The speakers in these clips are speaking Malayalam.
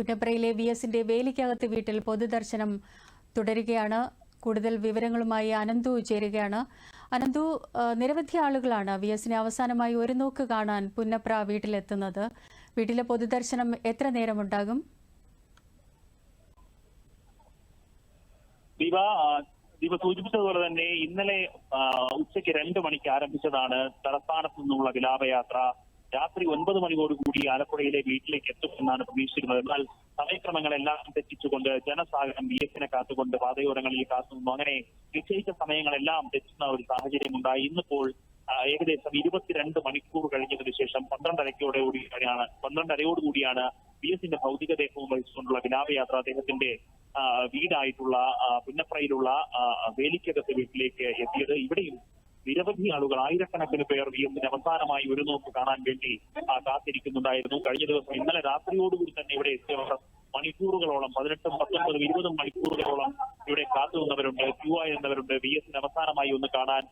പുന്നപ്രയിലെ വി എസിന്റെ വേലിക്കകത്ത് വീട്ടിൽ പൊതുദർശനം തുടരുകയാണ്. കൂടുതൽ വിവരങ്ങളുമായി അനന്തു ചേരുകയാണ്. അനന്തു നിരവധി ആളുകളാണ് വി എസിനെ അവസാനമായി ഒരു നോക്ക് കാണാൻ പുന്നപ്ര വീട്ടിലെത്തുന്നത്. വീട്ടിലെ പൊതുദർശനം എത്ര നേരമുണ്ടാകും? ദീപ ദീപ സൂചിപ്പിച്ചതുപോലെ തന്നെ ഇന്നലെ ഉച്ചയ്ക്ക് രണ്ട് മണിക്ക് ആരംഭിച്ചതാണ് തലസ്ഥാനത്ത് നിന്നുള്ള വിലാപയാത്ര. രാത്രി ഒൻപത് മണിയോടുകൂടി ആലപ്പുഴയിലെ വീട്ടിലേക്ക് എത്തുമെന്നാണ് പ്രതീക്ഷിക്കുന്നത് എന്നാൽ സമയക്രമങ്ങളെല്ലാം തെറ്റിച്ചുകൊണ്ട് ജനസാഗരം ബി എസിനെ കാത്തുകൊണ്ട് പാതയോരങ്ങളിൽ കാത്തുനിന്നു. അങ്ങനെ നിശ്ചയിച്ച സമയങ്ങളെല്ലാം തെറ്റുന്ന ഒരു സാഹചര്യം ഉണ്ടായി ഇന്നിപ്പോൾ ഏകദേശം ഇരുപത്തിരണ്ട് മണിക്കൂർ കഴിഞ്ഞതിന് ശേഷം പന്ത്രണ്ടരയ്ക്കോടെ കൂടിയാണ് പന്ത്രണ്ടരയോടുകൂടിയാണ് ബി എസിന്റെ ഭൗതികദേഹവും വഹിച്ചുകൊണ്ടുള്ള വിലാപയാത്ര അദ്ദേഹത്തിന്റെ വീടായിട്ടുള്ള പുന്നപ്രയിലുള്ള വേലിക്കകത്ത് വീട്ടിലേക്ക് എത്തിയത്. ഇവിടെയും നിരവധി ആളുകൾ ആയിരക്കണക്കിന് പേർ വി എസിന് അവസാനമായി ഒരു നോക്ക് കാണാൻ വേണ്ടി കാത്തിരിക്കുന്നുണ്ടായിരുന്നു. കഴിഞ്ഞ ദിവസം ഇന്നലെ രാത്രിയോടുകൂടി തന്നെ ഇവിടെ എത്തിയവർ മണിക്കൂറുകളോളം പതിനെട്ടും പത്തൊൻപതും ഇരുപതും മണിക്കൂറുകളോളം ഇവിടെ കാത്തു നിന്നവരുണ്ട്. ക്യൂ ആയിരുന്നവരുണ്ട് വി എസിന് അവസാനമായി ഒന്ന് കാണാൻ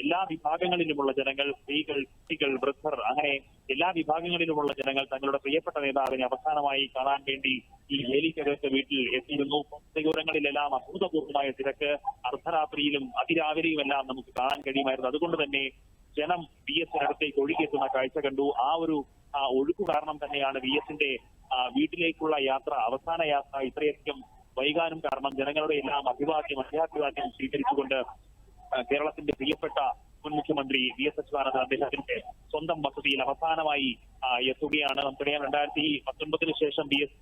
എല്ലാ വിഭാഗങ്ങളിലുമുള്ള ജനങ്ങൾ സ്ത്രീകൾ കുട്ടികൾ വൃദ്ധർ അങ്ങനെ എല്ലാ വിഭാഗങ്ങളിലുമുള്ള ജനങ്ങൾ തങ്ങളുടെ പ്രിയപ്പെട്ട നേതാവിനെ അവസാനമായി കാണാൻ വേണ്ടി ഈ വേലിക്കകത്ത് വീട്ടിൽ എത്തിയിരുന്നു. ദൂരങ്ങളിലെല്ലാം അഭൂതപൂർവമായ തിരക്ക് അർദ്ധരാത്രിയിലും അതിരാവിലെയും എല്ലാം നമുക്ക് കാണാൻ കഴിയുമായിരുന്നു. അതുകൊണ്ട് തന്നെ ജനം വി എസിനടുത്തേക്ക് ഒഴുകിയെത്തുന്ന കാഴ്ച കണ്ടു. ആ ഒരു ഒഴുക്കു കാരണം തന്നെയാണ് വി എസിന്റെ വീട്ടിലേക്കുള്ള യാത്ര അവസാന യാത്ര ഇത്രയധികം വൈകാനും കാരണം ജനങ്ങളുടെ എല്ലാം അഭിവാദ്യം അത്യാഭിവാദ്യം സ്വീകരിച്ചുകൊണ്ട് കേരളത്തിന്റെ പ്രിയപ്പെട്ട മുൻ മുഖ്യമന്ത്രി വി എസ് അച്യുതാനന്ദൻ അദ്ദേഹത്തിന്റെ സ്വന്തം വസതിയിൽ അവസാനമായി എത്തുകയാണ്. നമുക്കറിയാം രണ്ടായിരത്തി പത്തൊൻപതിന് ശേഷം ബി എസ്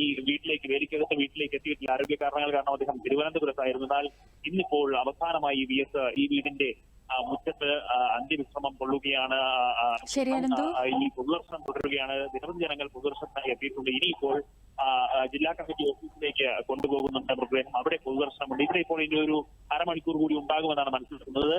ഈ വീട്ടിലേക്ക് വേലിക്കകത്ത് വീട്ടിലേക്ക് എത്തിയിട്ടില്ല. ആരോഗ്യ കാരണങ്ങൾ കാരണം അദ്ദേഹം തിരുവനന്തപുരത്തായിരുന്നു. എന്നാൽ ഇന്നിപ്പോൾ അവസാനമായി വി എസ് ഈ വീടിന്റെ മുറ്റത്ത് അന്ത്യവിശ്രമം കൊള്ളുകയാണ്. ഈ പൊതുദർശനം തുടരുകയാണ്. നിരവധി ജനങ്ങൾ പൊതുദർശനത്തിനായി എത്തിയിട്ടുണ്ട്. ഇനിയിപ്പോൾ ജില്ലാ കമ്മിറ്റി ഓഫീസിലേക്ക് കൊണ്ടുപോകുന്നുണ്ട് മൃതദേഹം. അവിടെ പൊതുദർശനമുണ്ട് ഇത്ര ഇപ്പോൾ ഇനി ഒരു അരമണിക്കൂർ കൂടി ഉണ്ടാകുമെന്നാണ് മനസ്സിലാക്കുന്നത്.